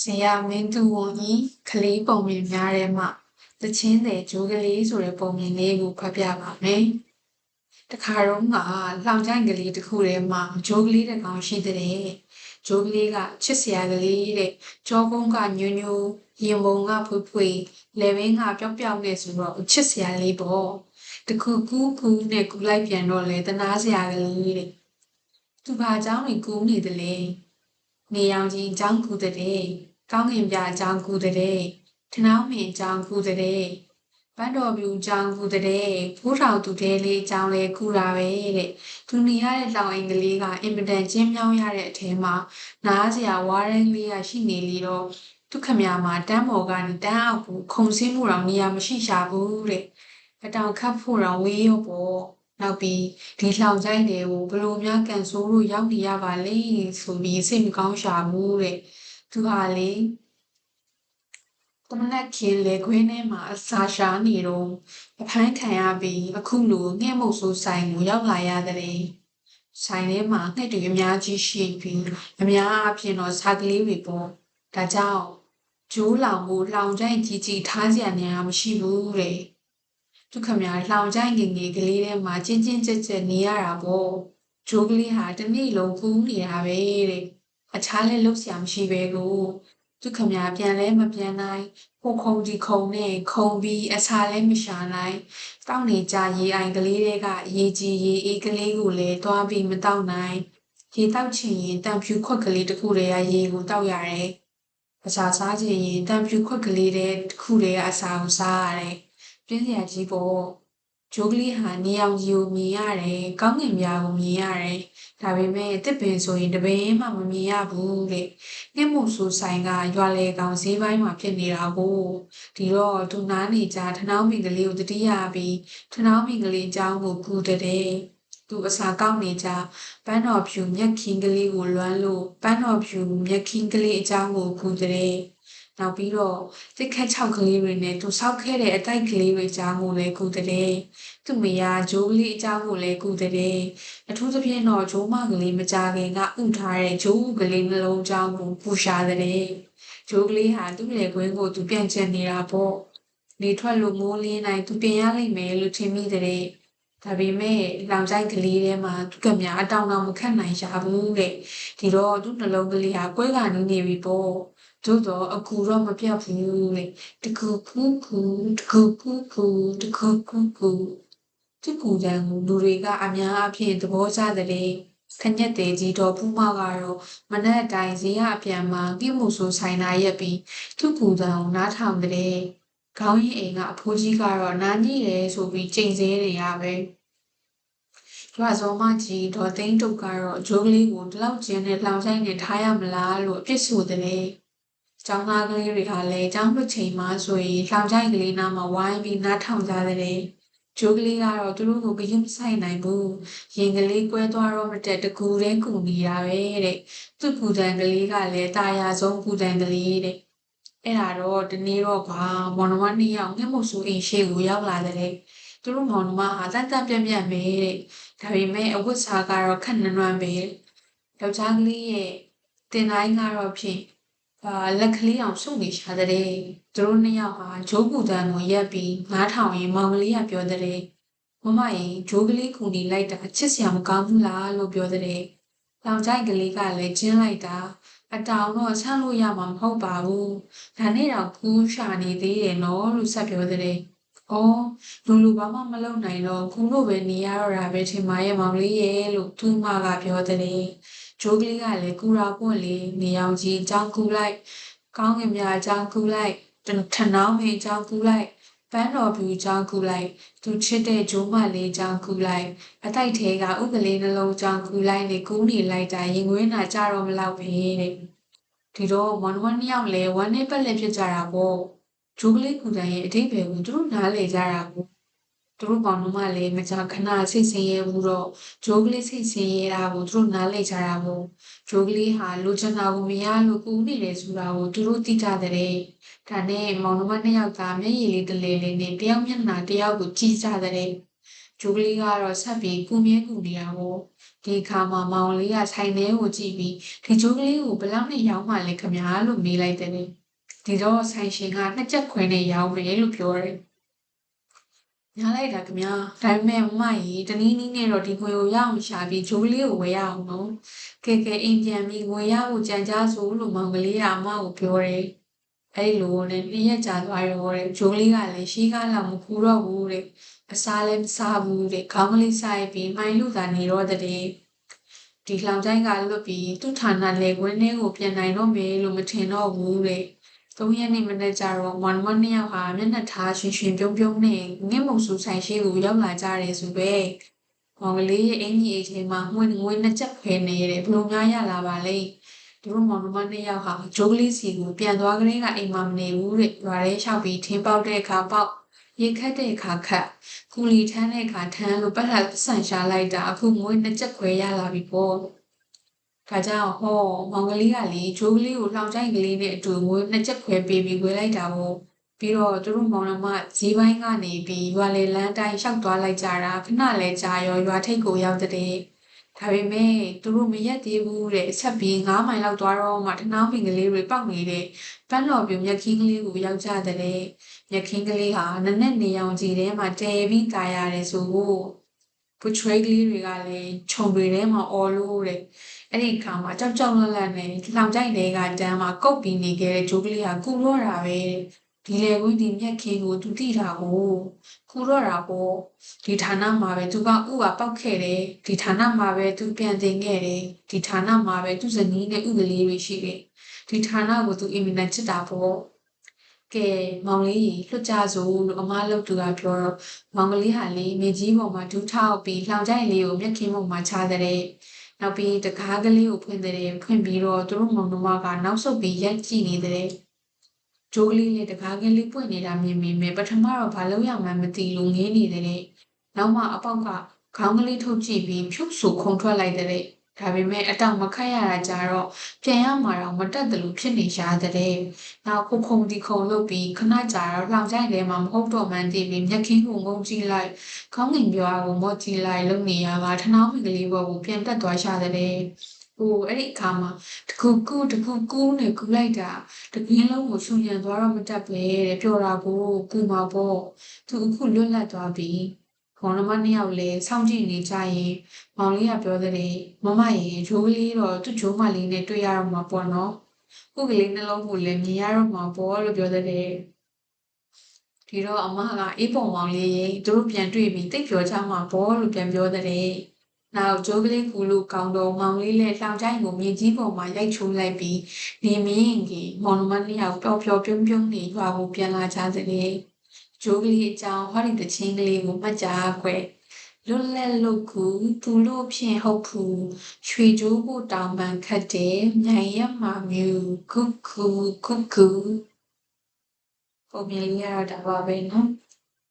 ဇေယမင်းသူဝန်ကြီးကလေးပုံမြင်များထဲမှတချင်းတဲ့ဂျိုးကလေးဆိုတဲ့ပုံမြင်လေးကိုဖတ်ပြပါမယ်။တခါတော့ကလောင်ချိုင်ကလေးတစ်ခုထဲမှာဂျိုးကလေးတစ်ကောင်ရှိတဲ့ဂျိုးကလေးကချစ်စရာကလေးတဲ့ကြောကုန်းကညွညူရင်ပုံကဖွေးဖွေးလေဘင်းကပျောက်ပျောက်နဲ့ဆိုတော့ချစ်စရာလေးပေါ့။တခုကူးကူးနဲ့ကူလိုက်ပြန်တော့လေတနာစရာကလေးတဲ့။သူဘာเจ้าနေကူးနေတယ်လေ။ နေရောင်ကြီးအကြောင်းကူတဲ့ကောင်းကင်ပြအကြောင်းကူတဲ့ထနောင်းမင်းအကြောင်းကူတဲ့ဘတ်တော်ပြူအကြောင်းကူတဲ့ဖိုးထောင်သူတဲလေးအကြောင်းလေးကူတာပဲတဲ့သူနေရတဲ့လောင်အိမ်ကလေးကအင်ပဒန်ကျင်းမြောင်းရတဲ့အထဲမှာနားစရာဝါးရင်းလေးကရှိနေလေတော့ဒုက္ခမြာမှာတန်းမော်ကနေတန်းအောက်ကိုခုံစင်းမှုတော့နေရာမရှိရှာဘူးတဲ့အတောင်ခတ်ဖို့တော့ဝေးရောပေါ့ နောက်ပြီးဒီလှောင်ချိုင်းတွေကိုဘလို့များကန်ဆိုးလို့ရောက်နေရပါလေဆိုပြီးစိတ်မကောင်းရှာဘူးတဲ့သူဟာလေတမနက်ခင်လေခွင်းထဲမှာအစာရှာနေတော့အဖမ်းခံရပြီးအခုလိုငှက်မုတ်ဆိုးဆိုင်ကိုရောက်လာရတဲ့ဆိုင်ထဲမှာငှက်တွေအများကြီးရှိပြီးအများအပြားတော့စားကလေးတွေပေါ့ဒါကြောင့်ဂျိုးလောင်ကိုလောင်ချိုင်းကြီးကြီးထားစရာနေရာမရှိဘူးတဲ့ ဒုက္ခများလောင်ချိုင်းငယ်ငယ်ကလေးထဲမှာချင်းချင်းကြက်ကြက်နေရတာပေါ့ဂျိုးကလေးဟာတစ်နေ့လုံးကူးနေတာပဲတဲ့အခြားလဲလုပ်စရာမရှိပဲကိုသူခမပြန်လဲမပြန်နိုင်ဟိုခုံဒီခုံနဲ့ခုံပြီးအစာလဲမရှာနိုင်တောက်နေကြရေအိုင်ကလေးတွေကရေကြီးရေအေးကလေးကိုလည်းတွားပြီးမတောက်နိုင်ရေတောက်ချင်ရင်တံဖြူခွက်ကလေးတစ်ခုတည်းကရေကိုတောက်ရတယ်အစာစားချင်ရင်တံဖြူခွက်ကလေးတဲ့တစ်ခုတည်းကအစာကိုစားရတယ် ပြင်းစရာကြီးပေါ့ဂျိုးကလေးဟာနေအောင်ကြီးကိုမြင်ရတယ်ကောင်းကင်ပြားကိုမြင်ရတယ်ဒါပေမဲ့တစ်ပင်ဆိုရင်တပင်မှမမြင်ရဘူးတဲ့နှင်းမှုဆိုဆိုင်ကရွာလေကောင်ဈေးပိုင်းမှာဖြစ်နေတာကိုဒီတော့သူနားနေကြထနောင်းမင်ကလေးကိုတတိယပြီးထနောင်းမင်ကလေးအကြောင်းကိုကူတဲ့သူအစာကောက်နေကြပန်းတော်ဖြူမျက်ခင်းကလေးကိုလွမ်းလို့ပန်းတော်ဖြူမျက်ခင်းကလေးအကြောင်းကိုကူတဲ့ နောက်ပြီးတော့တစ်ခက်၆ကလေးတွေနဲ့သူဆောက်ခဲ့တဲ့အတိုက်ကလေးတွေအကြောင်းကိုလည်းကူတဲ့သူ့မိယာဂျိုးကလေးအကြောင်းကိုလည်းကူတဲ့အထူးသဖြင့်တော့ဂျိုးမကလေးမကြခင်ကဥထားတဲ့ဂျိုးကလေးနှလုံးအကြောင်းကိုပူရှာတဲ့ဂျိုးကလေးဟာသူ့လေကွင်းကိုသူပြန်ကျင်နေတာပေါ့နေထွက်လို့မိုးလင်းနိုင်သူပြင်ရလိမ့်မယ်လို့ထင်မိတဲ့ဒါပေမဲ့လောင်ဆိုင်ကလေးထဲမှာသူကမြအတောင်တော်မခတ်နိုင်ရှာဘူးတဲ့ဒီတော့သူ့နှလုံးကလေးဟာကွဲကနေနေပြီပေါ့ သို့တော့အကူတော့မပြတ်ဘူးလေတကူကူကူတကူကူကူတကူကူကူဒီကူတန်းကိုလူတွေကအများအပြားသဘောကျတဲ့ခညက်တဲ့ကြီးတော်ဖူးမကတော့မနက်အတိုင်းဈေးရအပြန်မှာကိမှုဆိုဆိုင်နာရက်ပြီးသူ့ကူတန်းကိုနားထောင်တဲ့ခေါင်းရင်းအိမ်ကအဖိုးကြီးကတော့နားညိတယ်ဆိုပြီးချိန်ဆနေရပဲရွာစောမကြီးဒေါ်သိန်းတုတ်ကတော့အကျိုးကလေးကိုဒီလောက်ကျင်းနဲ့လောင်ဆိုင်နဲ့ထားရမလားလို့အပြစ်ဆိုတဲ့ ကျောင်းသားကလေးတွေကလည်းကျောင်းလွတ်ချိန်မှဆိုရင်လောင်ချိုက်ကလေးနားမှာဝိုင်းပြီးနားထောင်ကြတဲ့ဂျိုးကလေးကတော့သူတို့ကိုဂရုမစိုက်နိုင်ဘူးရင်ကလေးကွဲသွားတော့မတက်တကူတည်းကူနေတာပဲတဲ့သူ့ကူတန်ကလေးကလည်းတာယာဆုံးကူတန်ကလေးတဲ့အဲ့ဒါတော့ဒီနေ့တော့ကွာမောင်နှမနှစ်ယောက်ငှက်မို့ဆိုအိမ်ရှိကိုရောက်လာတဲ့သူတို့မောင်နှမဟာတန်တန်ပြန့်ပြန့်ပဲတဲ့ဒါပေမဲ့အဝတ်စားကတော့ခက်နွမ်းနွမ်းပဲယောက်ျားကလေးရဲ့တင်တိုင်းကတော့ဖြင့် အာလက်ကလေးအောင်စုနေရှာတဲ့သူတို့နှစ်ယောက်ဟာဂျိုးကူတန်းကိုရက်ပြီးငားထောင်ရင်မောင်ကလေးကပြောတဲ့မမရင်ဂျိုးကလေးကူနေလိုက်တာချစ်စရာမကောင်းဘူးလားလို့ပြောတဲ့လောင်ချိုက်ကလေးကလည်းကျင်းလိုက်တာအတောင်တော့ဆန့်လို့ရမှာမဟုတ်ပါဘူးဒါနဲ့တော့ကူးရှာနေသေးတယ်နော်လို့ဆက်ပြောတဲ့။အော်လူလူဘာမှမလုပ်နိုင်တော့ခုလို့ပဲနေရတော့တာပဲထင်ပါရဲ့မောင်လေးရဲ့လို့သူမကပြောတဲ့ ဂျိုးကလေးကလည်းကူရာပွင့်လေးနေအောင်ကြီးအကြောင်းကူလိုက်ကောင်းကင်မြအကြောင်းကူလိုက်ထနောင်းမင်းအကြောင်းကူလိုက်ပန်းတော်ပြူအကြောင်းကူလိုက်သူချစ်တဲ့ဂျိုးမလေးအကြောင်းကူလိုက်အတိုက်ထဲကဥကလေးနှလုံးအကြောင်းကူလိုက်လေကူးနေလိုက်တာရင်ငွေးနာကြတော့မလောက်ပဲတဲ့ဒီတော့မွန်ဝမ်းနှစ်ယောက်လဲဝမ်းနဲ့ပက်လက်ဖြစ်ကြတာပေါ့ဂျိုးကလေးကူတန်ရဲ့အတိတ်ပဲကိုသူတို့နားလေကြတာကို သူတို့ပေါင်းတော့မှလည်းမကြာခဏစိတ်ဆင်းရဲဘူးတော့ဂျိုးကလေးစိတ်ဆင်းရဲတာကိုသူတို့နားလေကြတာကိုဂျိုးကလေးဟာလိုချင်တာကိုမရလို့ကူနေတယ်ဆိုတာကိုသူတို့သိကြတဲ့ဒါနဲ့မောင်နှမနှစ်ယောက်ကမျက်ရည်လေးတလေလေးနဲ့တယောက်မျက်နှာတယောက်ကိုကြည့်ကြတဲ့ဂျိုးကလေးကတော့ဆက်ပြီးကူမြဲကူနေတာကိုဒီအခါမှာမောင်လေးကဆိုင်ထဲကိုကြည့်ပြီးဒီဂျိုးကလေးကိုဘယ်လောက်နဲ့ရောင်းမှလဲခမညာလို့မေးလိုက်တယ်ဒီတော့ဆိုင်ရှင်ကနှစ်ချက်ခွဲနဲ့ရောင်းမယ်လို့ပြောတယ် ညားလိုက်တာခင်ဗျာဒါပေမဲ့မမကြီးတနည်းနည်းနဲ့တော့ဒီငွေကိုရအောင်ရှာပြီးဂျိုးကလေးကိုဝယ်ရအောင်နော်ကဲကဲအိမ်ပြန်ပြီးငွေရဖို့ကြံကြားဆိုလို့မောင်ကလေးကအမကိုပြောတယ်အဲ့လိုနဲ့နှစ်ရက်ကြာသွားရောတဲ့ဂျိုးလေးကလည်းရှိကားလောက်မခူတော့ဘူးတဲ့အစားလည်းမစားဘူးတဲ့ခေါင်းကလေးစားပြီးမှိုင်းလူသာနေတော့တဲ့ဒီလောင်တိုင်းကလွတ်ပြီးသူ့ဌာနလေခွင်းထဲကိုပြန်နိုင်တော့မယ်လို့မထင်တော့ဘူးတဲ့ သုံးရက်နေ့မနေ့ကျတော့မောင်မနှစ်ယောက်ဟာမျက်နှာထားရှင်ရှင်ပြုံးပြုံးနဲ့ငင်းမုံဆူဆိုင်ရှိကိုရောက်လာကြတယ်ဆိုပဲမောင်ကလေးရဲ့အင်ကြီးအိတ်ထဲမှာငွေငွေနှစ်ချက်ခွဲနေရတယ်ဘလို့များရလာပါလဲဒီလိုမောင်မနှစ်ယောက်ဟာဂျိုးကလေးစီကိုပြန်သွားကလေးကအိမ်မှာမနေဘူးတဲ့ရွာထဲလျှောက်ပြီးထင်းပေါက်တဲ့အခါပေါက်ရေခတ်တဲ့အခါခတ်ကူလီထမ်းတဲ့အခါထမ်းလို့ပတ်သက်ဆန်ရှာလိုက်တာအခုငွေနှစ်ချက်ခွဲရလာပြီပေါ့ ဒါကြောင့်ဟောမောင်ကလေးကလေဂျိုးကလေးကိုလှောင်ချိုက်ကလေးနဲ့အတူငွေနှစ်ချက်ခွဲပေးပြီးဝယ်လိုက်တာပေါ့ပြီးတော့သူတို့မောင်နှမဈေးပိုင်းကနေပြီးရွာလေလန်းတိုင်းလျှောက်သွားလိုက်ကြတာခဏလဲကြာရောရွာထိပ်ကိုရောက်တဲ့ဒါပေမဲ့သူတို့မရက်သေးဘူးတဲ့အချက်ပြီး9မိုင်လောက်သွားတော့မှတနောင်းပင်ကလေးတွေပောက်နေတဲ့ပန်းတော်ပြူမြက်ခင်းကလေးကိုရောက်ကြတဲ့မြက်ခင်းကလေးဟာနနက်နေအောင်ကြည်ထဲမှာတဲပြီးตายရတယ်ဆိုဖို့ပူချွေးကလေးတွေကလည်းခြုံတွေထဲမှာအော်လို့တဲ့ အဲ့ဒီခါမှာကြောက်ကြောက်လန့်လန့်နဲ့လောင်ကြိုက်တွေကတန်းမှာကုတ်ပြီးနေခဲ့တဲ့ဂျိုးကလေးကကူတော့တာပဲဒီလေကွင်းဒီမြက်ခင်းကိုသူတိတာကိုကူတော့တာပေါ့ဒီဌာနမှာပဲသူကဥကပောက်ခဲ့တယ်ဒီဌာနမှာပဲသူပြန်တင်ခဲ့တယ်ဒီဌာနမှာပဲသူဇနီးနဲ့ဥကလေးတွေရှိတယ်ဒီဌာနကိုသူအင်မတန်ချစ်တာပေါ့ကဲမောင်လေးလွတ်ကြစို့လို့အမလုပ်သူကပြောတော့မောင်ကလေးဟာလေမြေကြီးပေါ်မှာဒူးထောက်ပြီးလောင်ကြိုက်လေးကိုမျက်ခင်းပေါ်မှာချတဲ့ နောက်ပြီးတကားကလေးကိုဖွင့်တဲ့ဖွင့်ပြီးတော့သူတို့မောင်နှမကနောက်ဆုတ်ပြီးရက်ကြည့်နေတဲ့ဂျိုးကလေးနဲ့တကားကလေးပွင့်နေတာမြင်မိမယ်ပထမတော့ဘာလို့ရမှန်းမသိလို့ငင်းနေတဲ့နောက်မှအပေါက်ကခေါင်းကလေးထုတ်ကြည့်ပြီးဖြုတ်ဆူခုံထွက်လိုက်တဲ့ ဒါပေမဲ့အတောင်မခတ်ရတာကြတော့ပြန်ရမှာတော့မတက်တယ်လို့ဖြစ်နေရှာတဲ့။နောက်ခုခုံဒီခုံလုပ်ပြီးခဏကြာတော့လောင်ချိုင်ထဲမှာမဟုတ်တော့မှန်းသိပြီးမျက်ခင်းကိုငုံကြည့်လိုက်ခေါင်းငင်ပြောအားကိုမော့ကြည့်လိုက်လုံနေရကထနောင်းမင်္ဂလေးဘောကိုပြန်တက်သွားရှာတဲ့။ဟိုအဲ့ဒီအခါမှာတခုကူတခုကူနဲ့ကူလိုက်တာတကင်းလုံးကိုဆူညံသွားတော့မတက်ပဲတဲ့ပြောတာကိုကူမှာပေါ့သူအခုလွတ်လပ်သွားပြီ ခေါင်းနမနှစ်ယောက်လည်းစောင့်ကြည့်နေကြရင်မောင်လေးကပြောတဲ့မမရေဂျိုးကလေးတော့သူ့ဂျိုးမလေးနဲ့တွေ့ရတော့မှာပေါ့နော်ခုကလေးနှလုံးကိုလည်းမြင်ရတော့မှာပေါ့လို့ပြောတဲ့ဒီတော့အမကအေးပုံမောင်လေးရေသူတို့ပြန်တွေ့ပြီးတိတ်ပြောကြမှာပေါ့လို့ပြန်ပြောတဲ့နောက်ဂျိုးကလေးကူလို့ကောင်းတော့မောင်လေးလည်းလောင်ချိုင်းကိုမြေကြီးပေါ်မှာရိုက်ချိုးလိုက်ပြီးနေမင်းကြီးမောင်နှမနှစ်ယောက်ပျော်ပျော်ပြုံးပြုံးနေရွာကိုပြန်လာကြတဲ့ ဂျိုးကလေးအကြောင်းဟောဒီတချင်းကလေးကိုမှတ်ကြခွဲလွတ်လပ်လို့ကူသူလို့ဖြင့်ဟုတ်ဖူရွှေကြိုးကိုတောင်ပန်ခတ်တယ်မြိုင်ရမှာမျိုးခုခုခုခုပုံမြင်လေးရတာပါပဲနော်